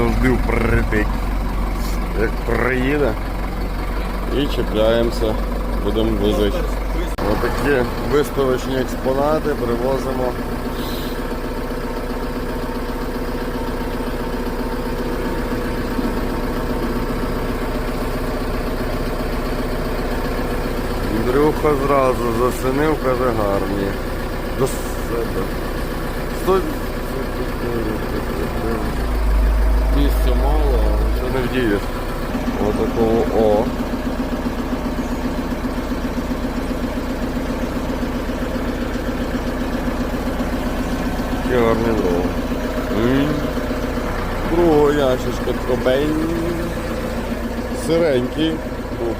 завжди впритик. Як приїде і чіпляємося, будемо возити. Отакі виставочні експонати привозимо. Андрюха зразу засинив, каже гарні. До себе. Сто... Місця мало, не вдієш. Отакого О. Дрова. М. Другого ящичка Кобейн. Сиренький. Був.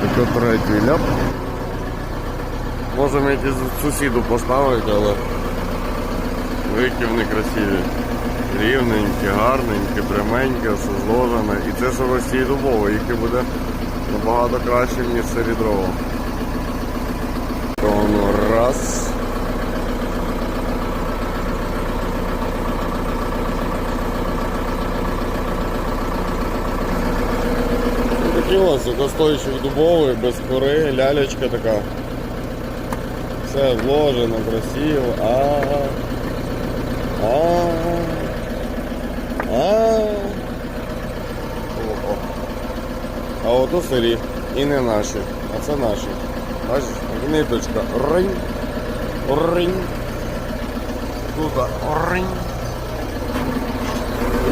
Таке третій ляп. Можемо якийсь сусіду поставити, але вики вони красиві. Рівненькі, гарненькі, пряменькі, все зложене. І це ці дубово, їх буде набагато краще, ніж. То воно раз. Ну, Такі ось сухостойчик дубовий, без кори, лялечка така. Все вложено, красиво. А. А. А. О, о. А ото сирі. І не наші. А це наші. Бачиш, гниточка. Ринь. Ринь. Тут ринь.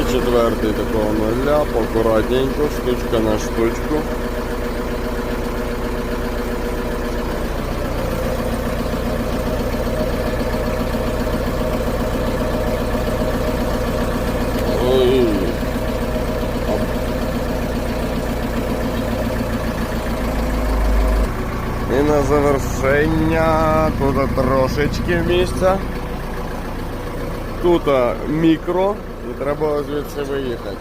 І четвертий такого нуля, акуратненько, штучка на штучку. Ой. І на завершення тут трошечки місця. Тут мікро і треба звідси виїхати.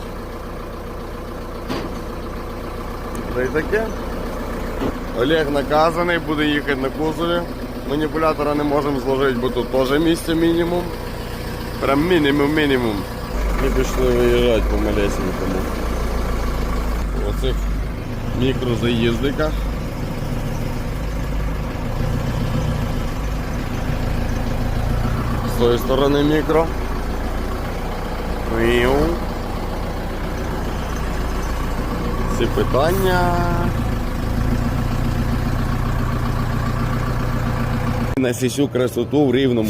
Та й таке. Олег наказаний, буде їхати на кузові. Маніпулятора не можемо зложити, бо тут теж місце мінімум. Прям мінімум-мінімум. І пішли виїжджати по малесенькому. Оцих мікрозаїздиках. Тої сторони мікро. Ці питання. На всю красоту в рівному.